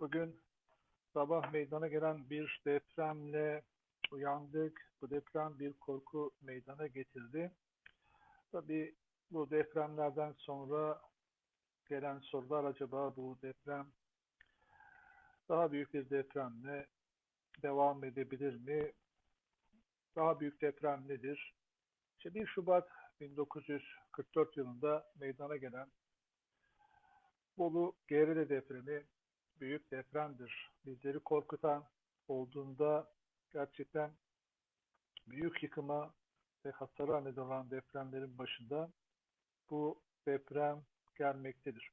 Bugün sabah meydana gelen bir depremle uyandık. Bu deprem bir korku meydana getirdi. Tabii bu depremlerden sonra gelen sorular acaba bu deprem daha büyük bir depremle devam edebilir mi? Daha büyük deprem nedir? İşte 1 Şubat 1944 yılında meydana gelen Bolu Gerede depremi büyük depremdir. Bizleri korkutan olduğunda gerçekten büyük yıkıma ve hasara neden olan depremlerin başında bu deprem gelmektedir.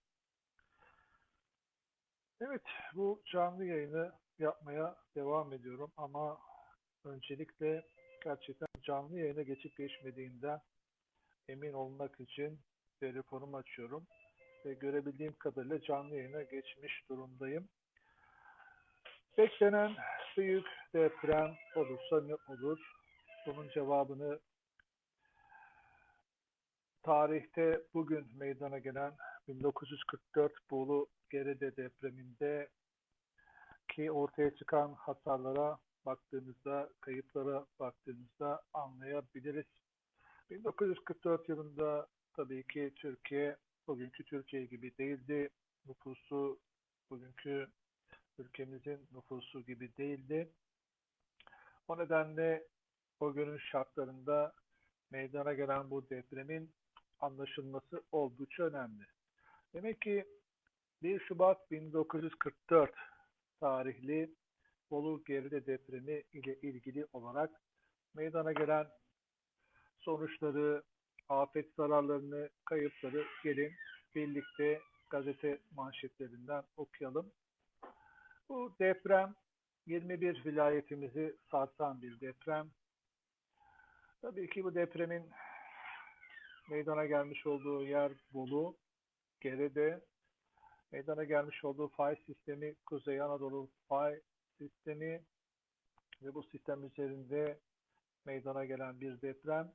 Evet, bu canlı yayını yapmaya devam ediyorum ama öncelikle gerçekten canlı yayına geçip geçmediğinden emin olmak için telefonumu açıyorum görebildiğim kadarıyla canlı yayına geçmiş durumdayım. Beklenen büyük deprem olursa ne olur? Bunun cevabını tarihte bugün meydana gelen 1944 Bolu Gerede depreminde ki ortaya çıkan hasarlara baktığımızda, kayıplara baktığımızda anlayabiliriz. 1944 yılında tabii ki Türkiye bugünkü Türkiye gibi değildi. Nüfusu bugünkü ülkemizin nüfusu gibi değildi. O nedenle o günün şartlarında meydana gelen bu depremin anlaşılması oldukça önemli. Demek ki 1 Şubat 1944 tarihli Bolu Geride depremi ile ilgili olarak meydana gelen sonuçları, afet zararlarını, kayıpları gelin birlikte gazete manşetlerinden okuyalım. Bu deprem 21 vilayetimizi sarsan bir deprem. Tabii ki bu depremin meydana gelmiş olduğu yer Bolu, Gerede, meydana gelmiş olduğu fay sistemi Kuzey Anadolu fay sistemi ve bu sistem üzerinde meydana gelen bir deprem.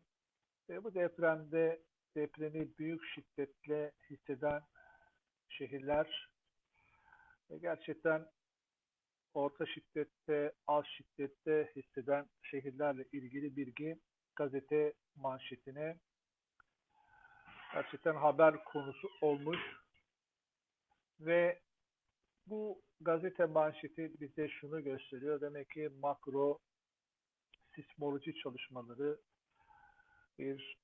Ve bu depremde depremi büyük şiddetle hisseden şehirler ve gerçekten orta şiddette, az şiddette hisseden şehirlerle ilgili bilgi gazete manşetine gerçekten haber konusu olmuş ve bu gazete manşeti bize şunu gösteriyor. Demek ki makro sismoloji çalışmaları bir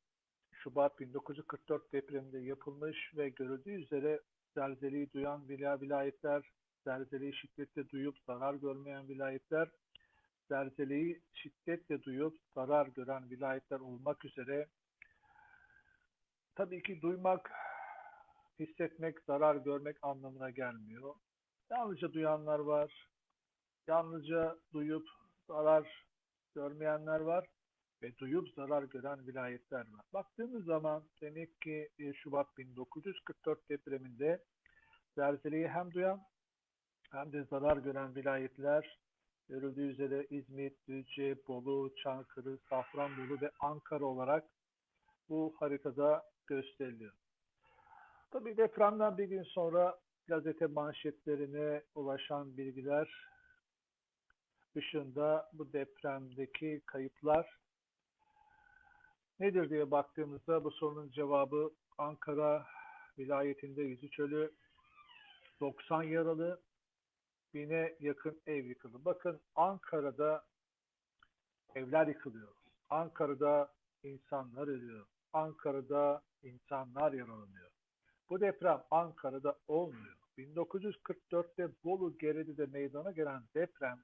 Şubat 1944 depreminde yapılmış ve görüldüğü üzere zelzeleyi duyan vilayetler, zelzeleyi şiddetle duyup zarar görmeyen vilayetler, zelzeleyi şiddetle duyup zarar gören vilayetler olmak üzere tabii ki duymak, hissetmek, zarar görmek anlamına gelmiyor. Yalnızca duyanlar var, yalnızca duyup zarar görmeyenler var ve duyup zarar gören vilayetler var. Baktığımız zaman demek ki 1 Şubat 1944 depreminde zelzeleyi hem duyan hem de zarar gören vilayetler görüldüğü üzere İzmit, Düzce, Bolu, Çankırı, Safranbolu ve Ankara olarak bu haritada gösteriliyor. Tabii depremden bir gün sonra gazete manşetlerine ulaşan bilgiler dışında bu depremdeki kayıplar nedir diye baktığımızda bu sorunun cevabı Ankara vilayetinde 103 ölü, 90 yaralı, bine yakın ev yıkıldı. Bakın Ankara'da evler yıkılıyor. Ankara'da insanlar ölüyor. Ankara'da insanlar yaralanıyor. Bu deprem Ankara'da olmuyor. 1944'te Bolu Geredi'de meydana gelen deprem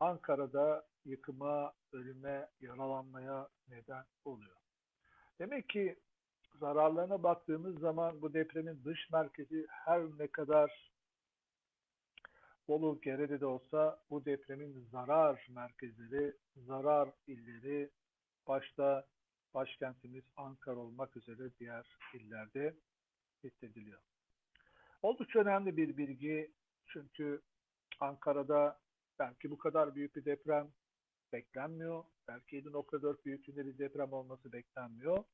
Ankara'da yıkıma, ölüme, yaralanmaya neden oluyor. Demek ki zararlarına baktığımız zaman bu depremin dış merkezi her ne kadar Bolu Gerede de olsa bu depremin zarar merkezleri, zarar illeri başta başkentimiz Ankara olmak üzere diğer illerde hissediliyor. Oldukça önemli bir bilgi çünkü Ankara'da belki bu kadar büyük bir deprem beklenmiyor. Belki 7.4 büyüklüğünde bir deprem olması beklenmiyor.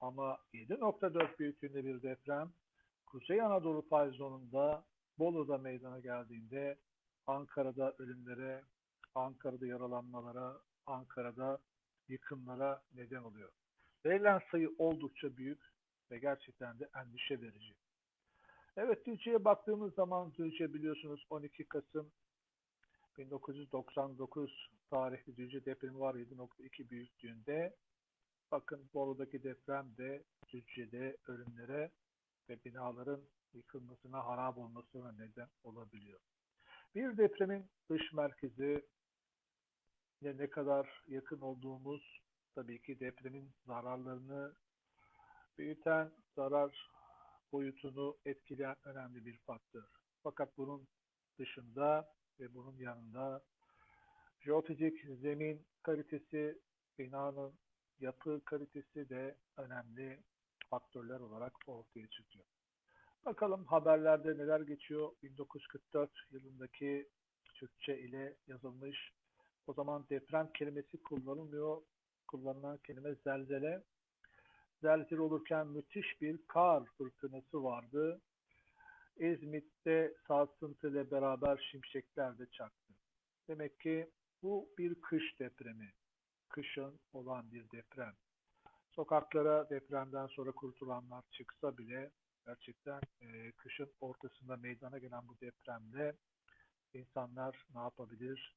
Ama 7.4 büyüklüğünde bir deprem Kuzey Anadolu fay zonunda Bolu'da meydana geldiğinde Ankara'da ölümlere, Ankara'da yaralanmalara, Ankara'da yıkımlara neden oluyor. Verilen sayı oldukça büyük ve gerçekten de endişe verici. Evet Düzce'ye baktığımız zaman Düzce biliyorsunuz 12 Kasım 1999 tarihli Düzce depremi var 7.2 büyüklüğünde. Bakın Bolu'daki deprem de Düzce'de ölümlere ve binaların yıkılmasına, harap olmasına neden olabiliyor. Bir depremin dış merkezi ne kadar yakın olduğumuz tabii ki depremin zararlarını büyüten, zarar boyutunu etkileyen önemli bir faktör. Fakat bunun dışında ve bunun yanında jeofizik zemin kalitesi, binanın yapı kalitesi de önemli faktörler olarak ortaya çıkıyor. Bakalım haberlerde neler geçiyor. 1944 yılındaki Türkçe ile yazılmış. O zaman deprem kelimesi kullanılmıyor. Kullanılan kelime zelzele. Zelzele olurken müthiş bir kar fırtınası vardı. İzmit'te sarsıntı ile beraber şimşekler de çaktı. Demek ki bu bir kış depremi. Kışın olan bir deprem. Sokaklara depremden sonra kurtulanlar çıksa bile gerçekten e, kışın ortasında meydana gelen bu depremde insanlar ne yapabilir?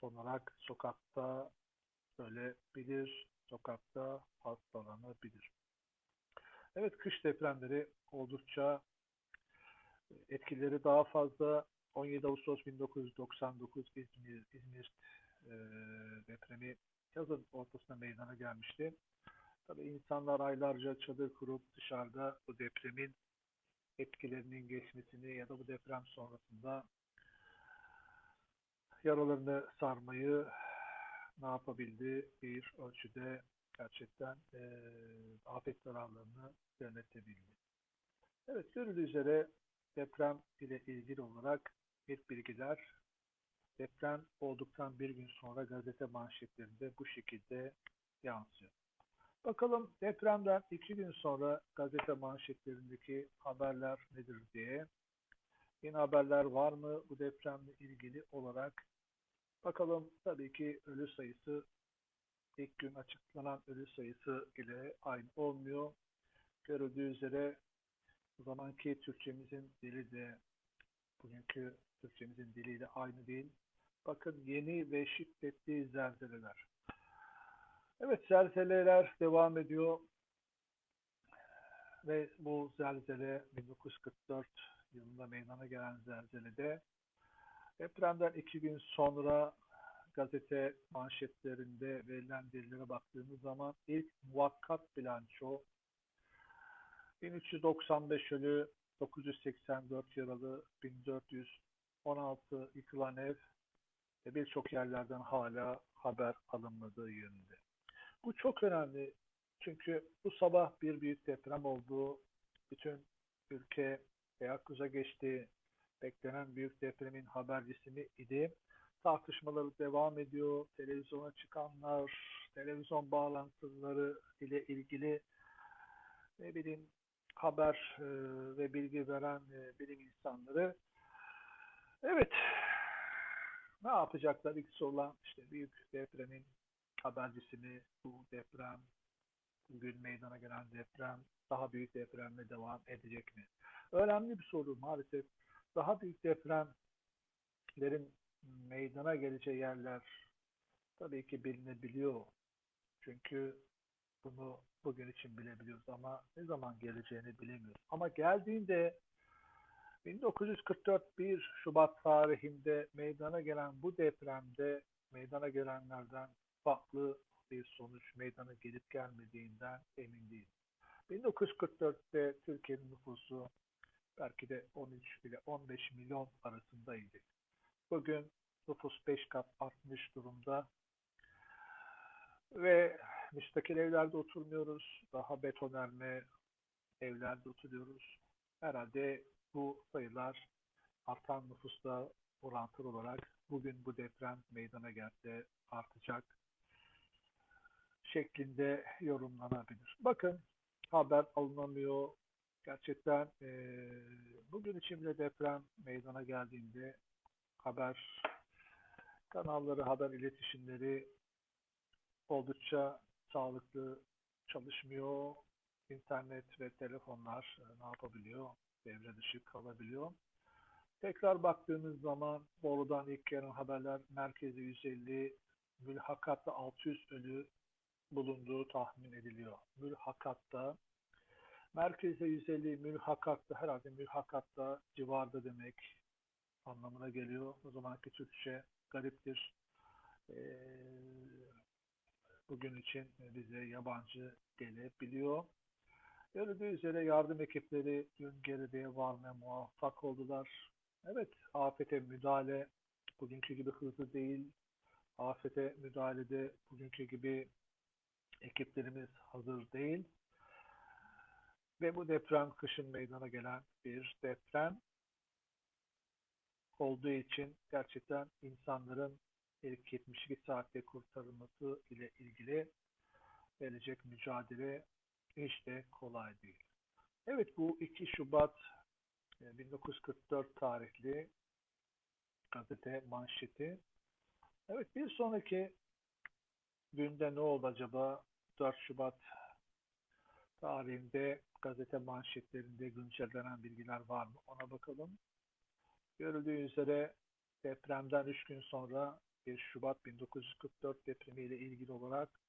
Son olarak sokakta ölebilir, sokakta hastalanabilir. Evet kış depremleri oldukça etkileri daha fazla. 17 Ağustos 1999 İzmir, İzmir e, depremi yazın ortasında meydana gelmişti. Tabii insanlar aylarca çadır kurup dışarıda bu depremin etkilerinin geçmesini ya da bu deprem sonrasında yaralarını sarmayı ne yapabildi? Bir ölçüde gerçekten e, afet zararlarını yönetebildi. Evet görüldüğü üzere deprem ile ilgili olarak ilk bilgiler deprem olduktan bir gün sonra gazete manşetlerinde bu şekilde yansıyor. Bakalım depremden iki gün sonra gazete manşetlerindeki haberler nedir diye. Yeni haberler var mı bu depremle ilgili olarak? Bakalım tabii ki ölü sayısı ilk gün açıklanan ölü sayısı ile aynı olmuyor. Görüldüğü üzere o zamanki Türkçemizin dili de bugünkü Türkçemizin diliyle aynı değil. Bakın yeni ve şiddetli zelzeleler. Evet zelzeleler devam ediyor. Ve bu zelzele 1944 yılında meydana gelen zelzelede depremden iki gün sonra gazete manşetlerinde verilen verilere baktığımız zaman ilk muvakkat bilanço 1395 ölü, 984 yaralı, 1416 yıkılan ev ve birçok yerlerden hala haber alınmadığı yönünde. Bu çok önemli çünkü bu sabah bir büyük deprem oldu. Bütün ülke teyakkuza geçti. Beklenen büyük depremin habercisi idi? Tartışmaları devam ediyor. Televizyona çıkanlar, televizyon bağlantıları ile ilgili ne bileyim haber e, ve bilgi veren e, bilim insanları evet ne yapacaklar ilk sorulan işte büyük depremin habercisi mi bu deprem bugün meydana gelen deprem daha büyük depremle devam edecek mi? Önemli bir soru maalesef. Daha büyük depremlerin meydana geleceği yerler tabii ki bilinebiliyor. Çünkü bunu bugün için bilebiliyoruz ama ne zaman geleceğini bilemiyoruz. Ama geldiğinde 1944 1 Şubat tarihinde meydana gelen bu depremde meydana gelenlerden farklı bir sonuç meydana gelip gelmediğinden emin değilim. 1944'te Türkiye'nin nüfusu belki de 13 bile 15 milyon arasındaydı. Bugün nüfus 5 kat artmış durumda ve müstakil evlerde oturmuyoruz. Daha betonarme evlerde oturuyoruz. Herhalde bu sayılar artan nüfusla orantılı olarak bugün bu deprem meydana geldi artacak şeklinde yorumlanabilir. Bakın haber alınamıyor. Gerçekten eee, bugün için bile deprem meydana geldiğinde haber kanalları, haber iletişimleri oldukça sağlıklı çalışmıyor. İnternet ve telefonlar e, ne yapabiliyor? Devre dışı kalabiliyor. Tekrar baktığımız zaman Bolu'dan ilk gelen haberler merkezi 150, mülhakatta 600 ölü bulunduğu tahmin ediliyor. Mülhakatta merkeze 150, mülhakatta herhalde mülhakatta civarda demek anlamına geliyor. O zamanki Türkçe gariptir. Ee, bugün için bize yabancı gelebiliyor. Görüldüğü üzere yardım ekipleri dün Geride'ye varmaya muvaffak oldular. Evet, afete müdahale bugünkü gibi hızlı değil. Afete müdahalede bugünkü gibi ekiplerimiz hazır değil. Ve bu deprem kışın meydana gelen bir deprem olduğu için gerçekten insanların ilk 72 saatte kurtarılması ile ilgili verecek mücadele hiç de kolay değil. Evet bu 2 Şubat e, 1944 tarihli gazete manşeti. Evet bir sonraki günde ne oldu acaba? 4 Şubat tarihinde gazete manşetlerinde güncellenen bilgiler var mı? Ona bakalım. Görüldüğü üzere depremden 3 gün sonra 1 Şubat 1944 depremiyle ilgili olarak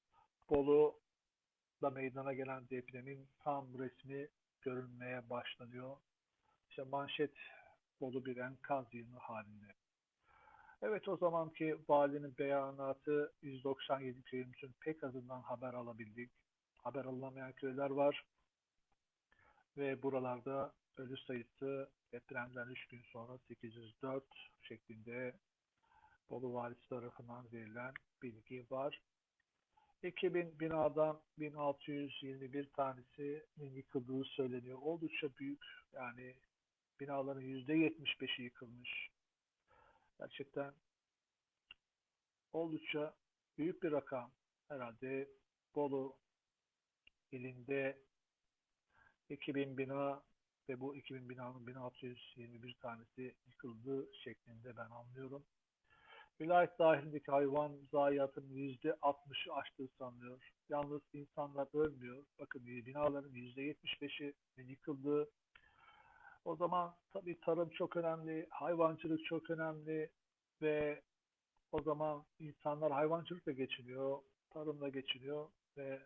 Bolu'da meydana gelen depremin tam resmi görünmeye başlanıyor. İşte manşet Bolu bir enkaz yığını halinde. Evet o zamanki valinin beyanatı 197 köyümüzün pek azından haber alabildik. Haber alınamayan köyler var. Ve buralarda ölü sayısı depremden 3 gün sonra 804 şeklinde Bolu valisi tarafından verilen bilgi var. 2000 binadan 1621 tanesinin yıkıldığı söyleniyor. Oldukça büyük yani binaların %75'i yıkılmış. Gerçekten oldukça büyük bir rakam. Herhalde Bolu ilinde 2000 bina ve bu 2000 binanın 1621 tanesi yıkıldı şeklinde ben anlıyorum. Vilayet dahilindeki hayvan zayiatının %60'ı aştığı sanılıyor. Yalnız insanlar ölmüyor. Bakın binaların %75'i yıkıldı. O zaman tabii tarım çok önemli, hayvancılık çok önemli ve o zaman insanlar hayvancılıkla geçiniyor, tarımla geçiniyor ve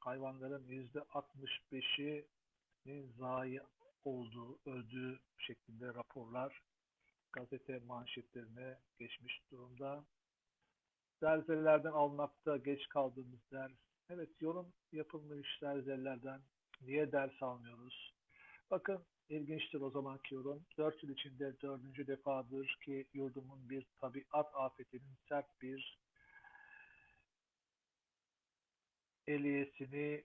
hayvanların %65'inin zayi olduğu, öldüğü şeklinde raporlar gazete manşetlerine geçmiş durumda. Zelzelelerden almakta geç kaldığımız ders. Evet yorum yapılmış zelzelerden niye ders almıyoruz? Bakın ilginçtir o zamanki yorum. Dört yıl içinde dördüncü defadır ki yurdumun bir tabiat afetinin sert bir eliyesini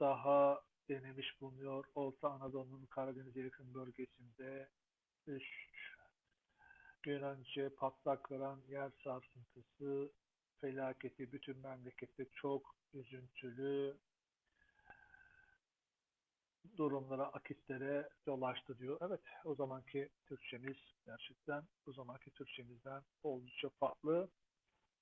daha denemiş bulunuyor. Orta Anadolu'nun Karadeniz'e yakın bölgesinde 3 gün önce patlak veren yer sarsıntısı felaketi bütün memlekette çok üzüntülü durumlara, akitlere yol açtı diyor. Evet, o zamanki Türkçemiz gerçekten o zamanki Türkçemizden oldukça farklı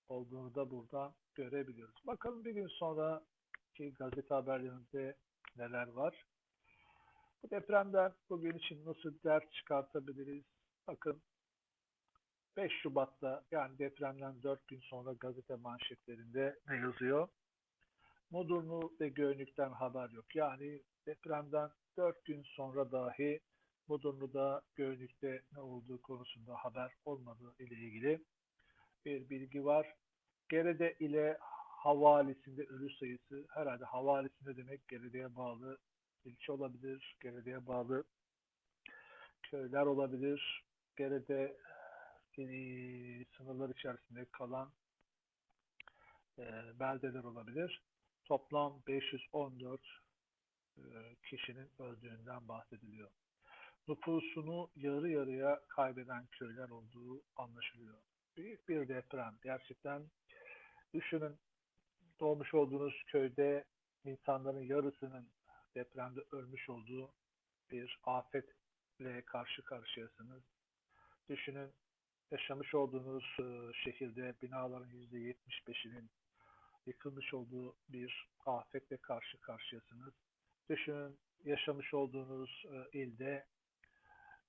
olduğunu da buradan görebiliyoruz. Bakalım bir gün sonraki gazete haberlerinde neler var. Bu depremden bugün için nasıl ders çıkartabiliriz? Bakın 5 Şubat'ta yani depremden 4 gün sonra gazete manşetlerinde ne yazıyor? Mudurnu ve Göynük'ten haber yok. Yani depremden 4 gün sonra dahi Mudurnu'da, Göynük'te ne olduğu konusunda haber olmadığı ile ilgili bir bilgi var. Gerede ile havalisinde ölü sayısı herhalde havalisinde demek Geride'ye bağlı ilçe olabilir, Geride'ye bağlı köyler olabilir. Geride e, sınırlar içerisinde kalan e, beldeler olabilir. Toplam 514 e, kişinin öldüğünden bahsediliyor. Nüfusunu yarı yarıya kaybeden köyler olduğu anlaşılıyor. Büyük bir deprem. Gerçekten düşünün doğmuş olduğunuz köyde insanların yarısının depremde ölmüş olduğu bir afetle karşı karşıyasınız. Düşünün yaşamış olduğunuz e, şehirde binaların %75'inin yıkılmış olduğu bir afetle karşı karşıyasınız. Düşünün yaşamış olduğunuz e, ilde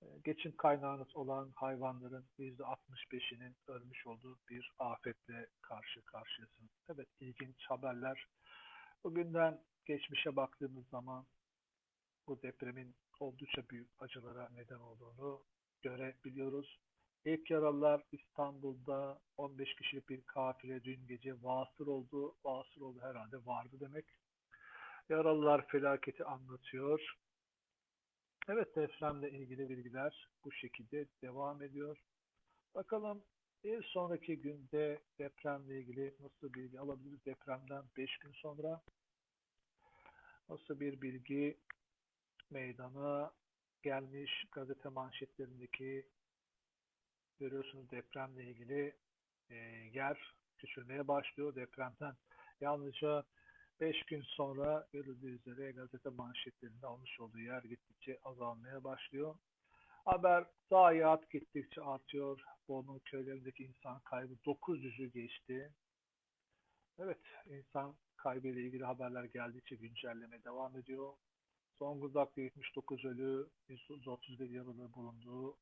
e, geçim kaynağınız olan hayvanların %65'inin ölmüş olduğu bir afetle karşı karşıyasınız. Evet ilginç haberler. Bugünden geçmişe baktığımız zaman bu depremin oldukça büyük acılara neden olduğunu görebiliyoruz. İlk yaralılar İstanbul'da 15 kişilik bir kafile dün gece vasır oldu. Vasır oldu herhalde vardı demek. Yaralılar felaketi anlatıyor. Evet depremle ilgili bilgiler bu şekilde devam ediyor. Bakalım bir sonraki günde depremle ilgili nasıl bilgi alabiliriz? Depremden 5 gün sonra nasıl bir bilgi meydana gelmiş gazete manşetlerindeki görüyorsunuz depremle ilgili e, yer küçülmeye başlıyor. Depremden yalnızca 5 gün sonra görüldüğü üzere gazete manşetlerinde almış olduğu yer gittikçe azalmaya başlıyor. Haber zayiat gittikçe artıyor. Bolu köylerindeki insan kaybı 900'ü geçti. Evet, insan kaybı ile ilgili haberler geldikçe güncelleme devam ediyor. Zonguldak'ta 79 ölü, 131 yaralı bulunduğu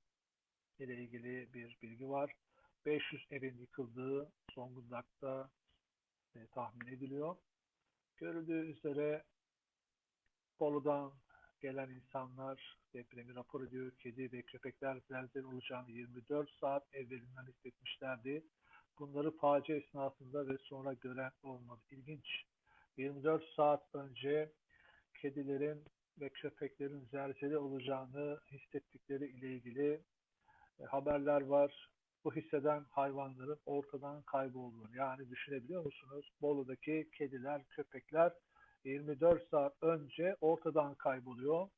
ile ilgili bir bilgi var. 500 evin yıkıldığı Zonguldak'ta e, tahmin ediliyor. Görüldüğü üzere Bolu'dan gelen insanlar depremi rapor ediyor. Kedi ve köpekler zelzel olacağını 24 saat evvelinden hissetmişlerdi. Bunları facia esnasında ve sonra gören olmadı. İlginç. 24 saat önce kedilerin ve köpeklerin zelzele olacağını hissettikleri ile ilgili haberler var. Bu hisseden hayvanların ortadan kaybolduğunu. Yani düşünebiliyor musunuz? Bolu'daki kediler, köpekler 24 saat önce ortadan kayboluyor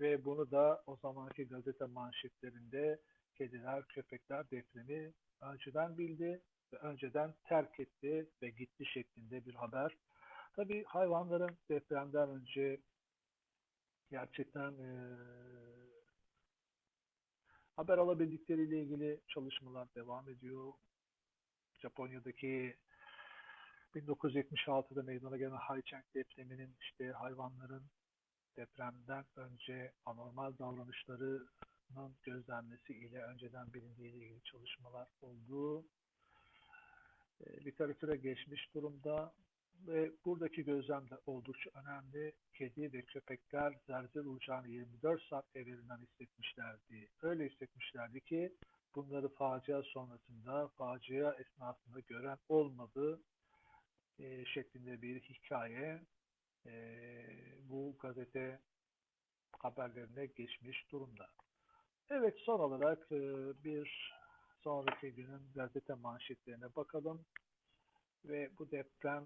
ve bunu da o zamanki gazete manşetlerinde kediler, köpekler depremi önceden bildi ve önceden terk etti ve gitti şeklinde bir haber. Tabii hayvanların depremden önce gerçekten e, haber alabildikleriyle ilgili çalışmalar devam ediyor. Japonya'daki 1976'da meydana gelen Haicheng depreminin işte hayvanların depremden önce anormal davranışlarının gözlenmesi ile önceden bilindiği ile ilgili çalışmalar olduğu e, literatüre geçmiş durumda ve buradaki gözlem de oldukça önemli. Kedi ve köpekler zerzel olacağını 24 saat evvelinden hissetmişlerdi. Öyle hissetmişlerdi ki bunları facia sonrasında, facia esnasında gören olmadı e, şeklinde bir hikaye e, bu gazete haberlerine geçmiş durumda. Evet son olarak e, bir sonraki günün gazete manşetlerine bakalım ve bu deprem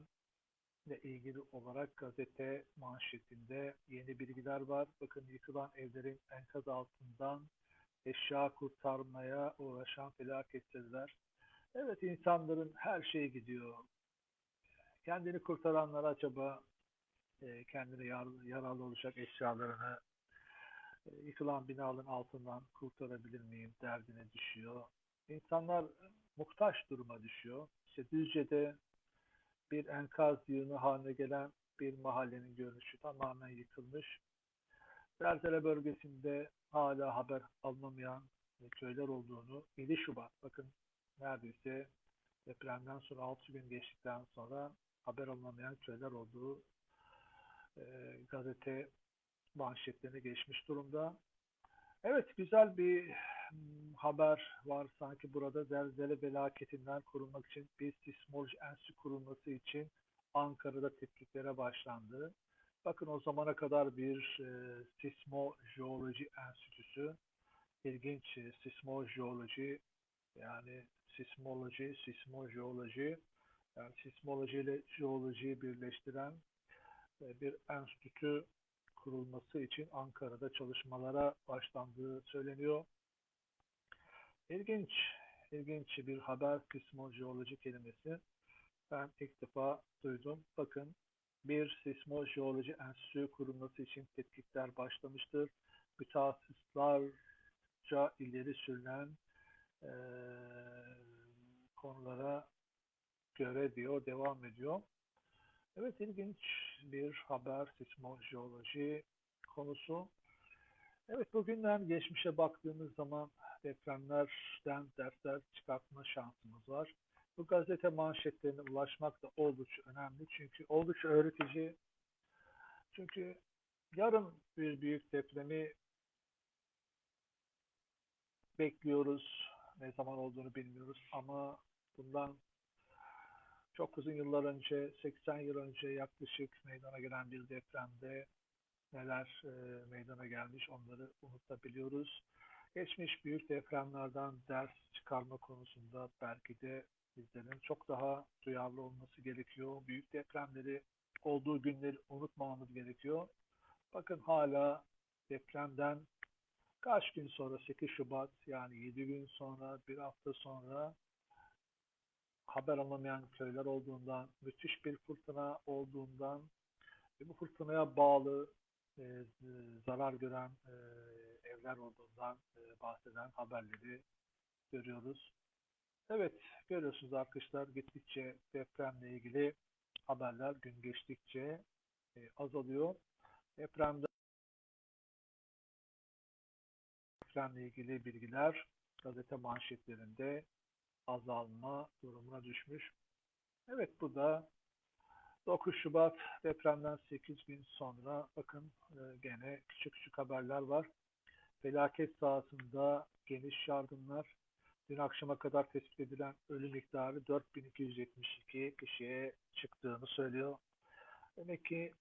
ile ilgili olarak gazete manşetinde yeni bilgiler var. Bakın yıkılan evlerin enkaz altından eşya kurtarmaya uğraşan felaketçiler. Evet insanların her şeyi gidiyor. Kendini kurtaranlar acaba e, kendine yar, yararlı olacak eşyalarını e, yıkılan binaların altından kurtarabilir miyim derdine düşüyor. İnsanlar muhtaç duruma düşüyor. İşte Düzce'de bir enkaz yığını haline gelen bir mahallenin görünüşü tamamen yıkılmış. Berzele bölgesinde hala haber alınamayan köyler olduğunu 7 Şubat bakın neredeyse depremden sonra 6 gün geçtikten sonra haber alınamayan köyler olduğu e, gazete manşetlerine geçmiş durumda. Evet güzel bir haber var sanki burada zelzele felaketinden korunmak için bir sismoloji enstitüsü kurulması için Ankara'da tetkiklere başlandı. Bakın o zamana kadar bir e, sismojeoloji enstitüsü, ilginç e, sismojeoloji yani sismoloji, sismojeoloji yani sismoloji ile jeolojiyi birleştiren e, bir enstitü kurulması için Ankara'da çalışmalara başlandığı söyleniyor. İlginç, ilginç bir haber sismojeoloji kelimesi. Ben ilk defa duydum. Bakın bir sismojeoloji enstitüsü kurulması için tetkikler başlamıştır. mütehassıslarca ileri sürülen eee, konulara göre diyor, devam ediyor. Evet, ilginç bir haber, sismojeoloji konusu. Evet, bugünden geçmişe baktığımız zaman depremlerden dersler çıkartma şansımız var. Bu gazete manşetlerine ulaşmak da oldukça önemli. Çünkü oldukça öğretici. Çünkü yarın bir büyük depremi bekliyoruz. Ne zaman olduğunu bilmiyoruz ama bundan çok uzun yıllar önce, 80 yıl önce yaklaşık meydana gelen bir depremde neler e, meydana gelmiş onları unutabiliyoruz. Geçmiş büyük depremlerden ders çıkarma konusunda belki de bizlerin çok daha duyarlı olması gerekiyor. Büyük depremleri olduğu günleri unutmamamız gerekiyor. Bakın hala depremden kaç gün sonra 8 Şubat yani 7 gün sonra bir hafta sonra haber alamayan köyler olduğundan, müthiş bir fırtına olduğundan ve bu fırtınaya bağlı e, zarar gören e, evler olduğundan e, bahseden haberleri görüyoruz. Evet, görüyorsunuz arkadaşlar gittikçe depremle ilgili haberler gün geçtikçe e, azalıyor. Depremde depremle ilgili bilgiler gazete manşetlerinde azalma durumuna düşmüş. Evet bu da 9 Şubat depremden 8 gün sonra bakın e, gene küçük küçük haberler var. Felaket sahasında geniş yardımlar. Dün akşama kadar tespit edilen ölü miktarı 4272 kişiye çıktığını söylüyor. Demek ki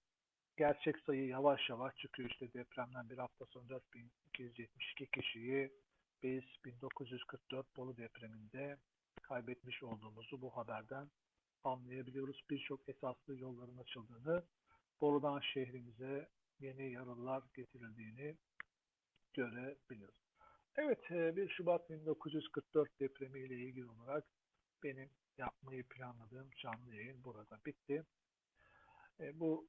gerçek sayı yavaş yavaş çıkıyor. İşte depremden bir hafta sonra 4272 kişiyi biz 1944 Bolu depreminde kaybetmiş olduğumuzu bu haberden anlayabiliyoruz. Birçok esaslı yolların açıldığını, Bolu'dan şehrimize yeni yaralılar getirildiğini görebiliyoruz. Evet, 1 Şubat 1944 depremi ile ilgili olarak benim yapmayı planladığım canlı yayın burada bitti. E, Bu